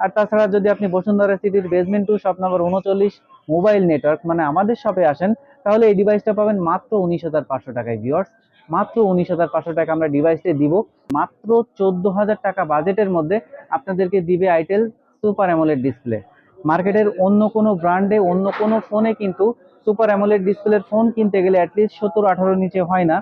আর তাছাড়া যদি আপনি বসুন্ধরা সিটির বেসমেন্ট টু শপ নম্বর উনচল্লিশ মোবাইল নেটওয়ার্ক মানে আমাদের শপে আসেন, তাহলে এই ডিভাইসটা পাবেন মাত্র উনিশ হাজার পাঁচশো টাকায় ভিওর্স মাত্র উনিশ হাজার পাঁচশো টাকা আমরা ডিভাইসটা দিব। মাত্র চোদ্দ হাজার টাকা বাজেটের মধ্যে আপনাদেরকে দিবে আইটেল সুপার অ্যামোলেড ডিসপ্লে মার্কেটের অন্য কোনো ব্র্যান্ডে অন্য কোনো ফোনে কিন্তু সুপার অ্যামোলেড ডিসপ্লের ফোন কিনতে গেলে অ্যাটলিস্ট সত্তর আঠারো নিচে হয় না।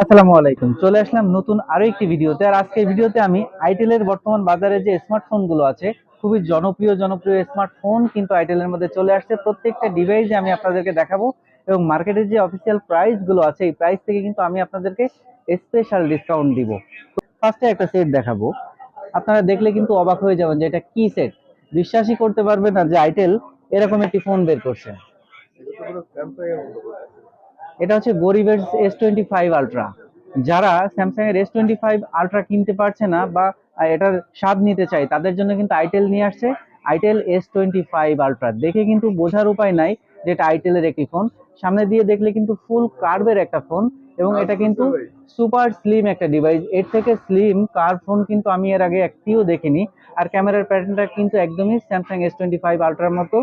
আসসালামু আলাইকুম। চলে আসলাম নতুন আরও একটি ভিডিওতে। আর আজকের ভিডিওতে আমি আইটেলের বর্তমান বাজারে যে স্মার্টফোনগুলো আছে, খুবই জনপ্রিয় জনপ্রিয় স্মার্টফোন কিন্তু আইটেলের মধ্যে চলে আসছে। প্রত্যেকটা ডিভাইসে আমি আপনাদেরকে দেখাবো এবং মার্কেটের যে অফিসিয়াল প্রাইসগুলো আছে, এই প্রাইস থেকে কিন্তু আমি আপনাদেরকে স্পেশাল ডিসকাউন্ট দিব। ফার্স্টে একটা সেট দেখাবো। আপনারা দেখলে কিন্তু অবাক হয়ে যাবেন যে এটা কি সেট বিশ্বাসই করতে পারবেন না যে আইটেল এরকম একটি ফোন বের করছে। এটা হচ্ছে গরিবের এস টোয়েন্টি ফাইভ আলট্রা যারা স্যামসাং এর এস টোয়েন্টি ফাইভ আলট্রা কিনতে পারছে না বা এটার স্বাদ নিতে চাই তাদের জন্য কিন্তু আইটেল নিয়ে আসছে। Itel S twenty five ultra দেখে কিন্তু বোঝার উপায় নাই যে এটা আইটেলের একটি ফোন। সামনে দিয়ে দেখলে কিন্তু ফুল কার্ভের একটা ফোন এবং এটা কিন্তু সুপার স্লিম একটা ডিভাইস এর থেকে স্লিম কার ফোন কিন্তু আমি এর আগে একটিও দেখিনি। আর ক্যামেরার প্যাটার্নটা কিন্তু একদমই স্যামসাং এস টোয়েন্টি ফাইভ আলট্রার মতো।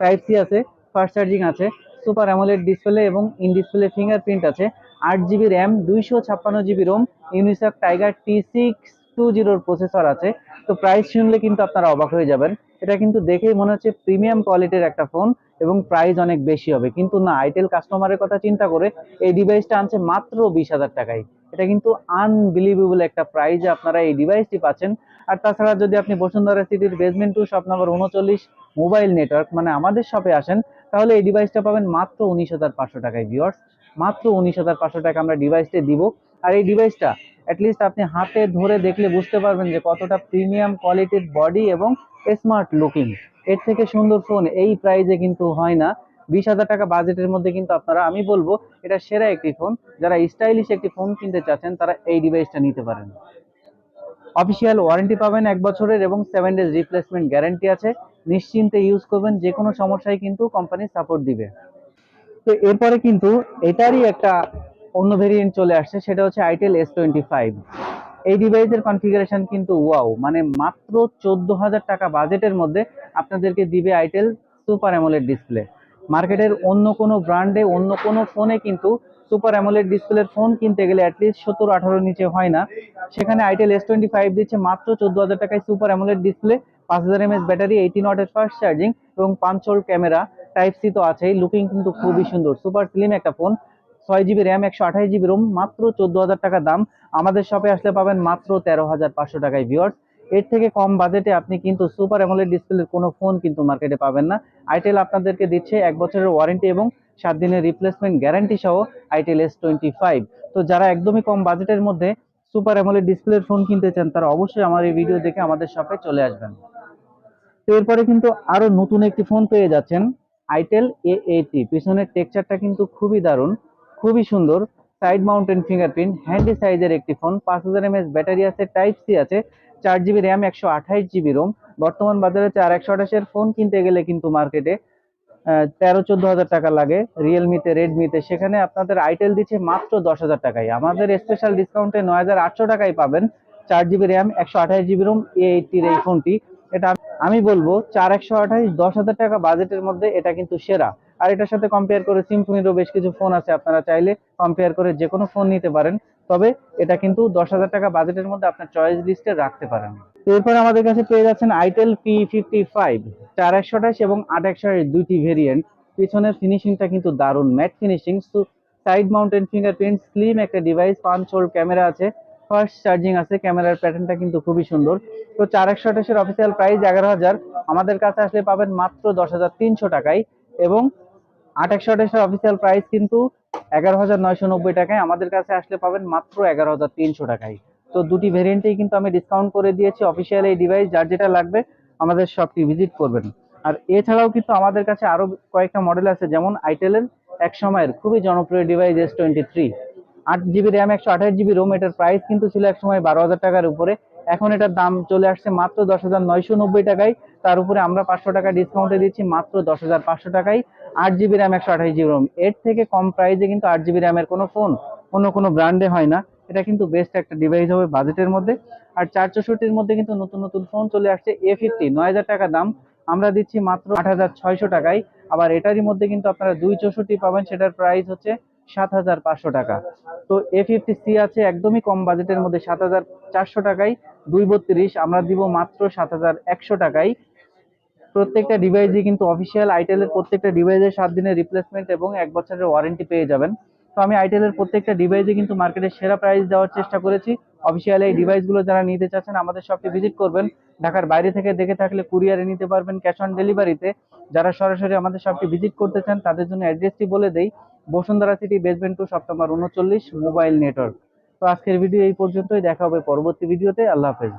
টাইপ সি আছে ফাস্ট চার্জিং আছে। সুপার অ্যামোলেড ডিসপ্লে এবং ইন ডিসপ্লে ফিঙ্গারপ্রিন্ট আছে। আট জিবি র্যাম, দুইশো ছাপ্পান্ন GB ROM Unisoc tiger T six two জিরোর প্রসেসর আছে। তো প্রাইস শুনলে কিন্তু আপনারা অবাক হয়ে যাবেন। এটা কিন্তু দেখেই মনে হচ্ছে প্রিমিয়াম কোয়ালিটির একটা ফোন এবং প্রাইস অনেক বেশি হবে। কিন্তু না আইটেল কাস্টমারের কথা চিন্তা করে এই ডিভাইসটা আনছে মাত্র বিশ হাজার টাকায়। এটা কিন্তু আনবিলিভেবল একটা প্রাইজে আপনারা এই ডিভাইসটি পাচ্ছেন। আর তাছাড়া যদি আপনি বসুন্ধরা সিটির বেসমেন্ট টু শপ নম্বর উনচল্লিশ মোবাইল নেটওয়ার্ক মানে আমাদের শপে আসেন তাহলে এই ডিভাইসটা পাবেন মাত্র উনিশ হাজার পাঁচশো টাকায় ভিওর্স মাত্র উনিশ হাজার পাঁচশো টাকা আমরা ডিভাইসটা দিব। আর এই ডিভাইসটা অ্যাটলিস্ট আপনি হাতে ধরে দেখলে বুঝতে পারবেন যে কতটা প্রিমিয়াম কোয়ালিটির বডি এবং স্মার্ট লুকিং এর থেকে সুন্দর ফোন এই প্রাইজে কিন্তু হয় না। বিশ হাজার টাকা বাজেটের মধ্যে কিন্তু আপনারা, আমি বলব, এটা সেরা একটি ফোন যারা স্টাইলিশ একটি ফোন কিনতে চাচ্ছেন, তারা এই ডিভাইসটা নিতে পারেন। অফিসিয়াল ওয়ারেন্টি পাবেন এক বছরের এবং সেভেন ডেজ রিপ্লেসমেন্ট গ্যারান্টি আছে। নিশ্চিন্তে ইউজ করবেন যে কোনো সমস্যায় কিন্তু কোম্পানি সাপোর্ট দিবে। তো এরপরে কিন্তু এটারই একটা অন্য ভেরিয়েন্ট চলে আসছে, সেটা হচ্ছে আইটেল এস টোয়েন্টি ফাইভ এই ডিভাইসের কনফিগারেশন কিন্তু ওয়াও মানে মাত্র চোদ্দ হাজার টাকা বাজেটের মধ্যে আপনাদেরকে দিবে আইটেল সুপার অ্যামোলেড ডিসপ্লে মার্কেটের অন্য কোনো ব্র্যান্ডে অন্য কোনো ফোনে কিন্তু সুপার অ্যামোলেড ডিসপ্লের ফোন কিনতে গেলে অ্যাটলিস্ট সত্তর আঠারো নিচে হয় না। সেখানে আইটেল এস টোয়েন্টি ফাইভ দিচ্ছে মাত্র চোদ্দ হাজার টাকায় সুপার অ্যামোলেড ডিসপ্লে, পাঁচ হাজার এমএস ব্যাটারি এইটিন ওয়াটের ফাস্ট চার্জিং এবং পাঁচশোল ক্যামেরা টাইপ সি তো আছেই লুকিং কিন্তু খুবই সুন্দর। সুপার স্লিম একটা ফোন, ছয় জিবি র্যাম একশো আঠাশ জিবি রোম মাত্র চোদ্দ হাজার টাকা দাম। আমাদের শপে আসলে পাবেন মাত্র তেরো হাজার পাঁচশো টাকায় ভিওর্স এর থেকে কম বাজেটে আপনি কিন্তু সুপার অ্যামোলেড ডিসপ্লের কোনো ফোন কিন্তু মার্কেটে পাবেন না। আইটেল আপনাদেরকে দিচ্ছে এক বছরের ওয়ারেন্টি এবং সাত দিনের রিপ্লেসমেন্ট গ্যারান্টি সহ আইটেল এস টোয়েন্টি ফাইভ। তো যারা একদমই কম বাজেটের মধ্যে সুপার অ্যামোলেড ডিসপ্লের ফোন কিনতে চান, তারা অবশ্যই আমার এই ভিডিও দেখে আমাদের শপে চলে আসবেন। তো এরপরে কিন্তু আরও নতুন একটি ফোন পেয়ে যাচ্ছেন, আইটেল এ এইটি। পিছনের টেক্সচারটা কিন্তু খুবই দারুণ, খুবই সুন্দর। সাইড মাউন্টেন ফিঙ্গারপ্রিন্ট হ্যান্ডি সাইজের একটি ফোন পাঁচ হাজার এমএস ব্যাটারি আছে টাইপ সি আছে, চার জিবি র্যাম একশো আঠাইশ জিবি রোম বর্তমান বাজারে চার, একশো আঠাশের ফোন কিনতে গেলে কিন্তু মার্কেটে তেরো, চোদ্দ হাজার টাকা লাগে। রিয়েলমিতে রেডমিতে সেখানে আপনাদের আইটেল দিচ্ছে মাত্র দশ হাজার টাকায়। আমাদের স্পেশাল ডিসকাউন্টে নয় হাজার আটশো টাকায় পাবেন চার জিবি র্যাম একশো আঠাশ জিবি রোম এ এইটির এই ফোনটি এটা আমি বলব, চার, একশো আঠাশ, দশ হাজার টাকা বাজেটের মধ্যে এটা কিন্তু সেরা। আর এটার সাথে কম্পেয়ার করে সিম্ফনিরও বেশ কিছু ফোন আছে আপনারা চাইলে কম্পেয়ার করে যে কোনো ফোন নিতে পারেন। তবে এটা কিন্তু দশ হাজার টাকা বাজেটের মধ্যে আপনার চয়েস লিস্টে রাখতে পারেন। এরপর আমাদের কাছে পেয়ে যাচ্ছেন আইটেল পি ফিফটি ফাইভ চার একশো আঠাশ এবং আট একশো দুইটি ভেরিয়েন্ট পিছনের ফিনিশিংটা কিন্তু দারুণ matte finishing side mounted fingerprint slim একটা ডিভাইস পাঁচ হোল ক্যামেরা আছে ফার্স্ট চার্জিং আছে ক্যামেরার প্যাটার্নটা কিন্তু খুবই সুন্দর। তো চার একশো আঠাশের অফিসিয়াল প্রাইস এগারো হাজার। আমাদের কাছে আসলে পাবেন মাত্র দশ হাজার তিনশো টাকায় এবং আট একশো আঠাশের অফিসিয়াল প্রাইস কিন্তু এগারো হাজার নয়শো নব্বই টাকায় আমাদের কাছে আসলে পাবেন মাত্র এগারো হাজার তিনশো টাকায়। তো দুটি ভেরিয়েন্টেই কিন্তু আমি ডিসকাউন্ট করে দিয়েছি অফিসিয়াল এই ডিভাইস যার যেটা লাগবে আমাদের শপটি ভিজিট করবেন। আর এছাড়াও কিন্তু আমাদের কাছে আরও কয়েকটা মডেল আছে, যেমন আইটেলের এক সময়ের খুবই জনপ্রিয় ডিভাইস এস টোয়েন্টি থ্রি আট জিবি র্যাম একশো আঠাশ জিবি রোম এটার প্রাইস কিন্তু ছিল এক সময় বারো হাজার টাকার উপরে। এখন এটার দাম চলে আসছে মাত্র দশ হাজার নয়শো নব্বই টাকায়। তার উপরে আমরা পাঁচশো টাকা ডিসকাউন্টে দিচ্ছি মাত্র দশ হাজার পাঁচশো টাকায়। আট জিবি র্যাম একশো আঠাশ জিবি রোম এর থেকে কম প্রাইসে কিন্তু আট জিবি র্যামের কোনো ফোন অন্য কোনো ব্র্যান্ডে হয় না। এটা কিন্তু বেস্ট একটা ডিভাইস হবে বাজেটের মধ্যে। আর চার চৌষট্টির মধ্যে কিন্তু নতুন নতুন ফোন চলে আসছে এ ফিফটি নয় হাজার টাকা দাম। আমরা দিচ্ছি মাত্র আট হাজার ছয়শো টাকায়। আবার এটারই মধ্যে কিন্তু আপনারা দুই চৌষট্টি পাবেন, সেটার প্রাইস হচ্ছে সাত হাজার পাঁচশো টাকা। তো এ ফিফটি সি আছে একদমই কম বাজেটের মধ্যে সাত হাজার চারশো টাকায়। দুই বত্রিশ, আমরা দিব মাত্র সাত হাজার একশো টাকায়। প্রত্যেকটা ডিভাইসই কিন্তু অফিসিয়াল আইটেলের প্রত্যেকটা ডিভাইসের সাত দিনের রিপ্লেসমেন্ট এবং এক বছরের ওয়ারেন্টি পেয়ে যাবেন। তো আমি আইটেলের প্রত্যেকটা ডিভাইসে কিন্তু মার্কেটের সেরা প্রাইস দেওয়ার চেষ্টা করেছি। অফিসিয়াল এই ডিভাইসগুলো যারা নিতে চাচ্ছেন, আমাদের শপটি ভিজিট করবেন। ঢাকার বাইরে থেকে দেখে থাকলে কুরিয়ারে নিতে পারবেন ক্যাশ অন ডেলিভারিতে যারা সরাসরি আমাদের শপটি ভিজিট করতে চান, তাদের জন্য অ্যাড্রেসটি বলে দেই, Bashundhara city basement two number উনচল্লিশ মোবাইল নেটওয়ার্ক তো আজকের ভিডিও এই পর্যন্তই, দেখা হবে পরবর্তী ভিডিওতে আল্লাহ হাফেজ।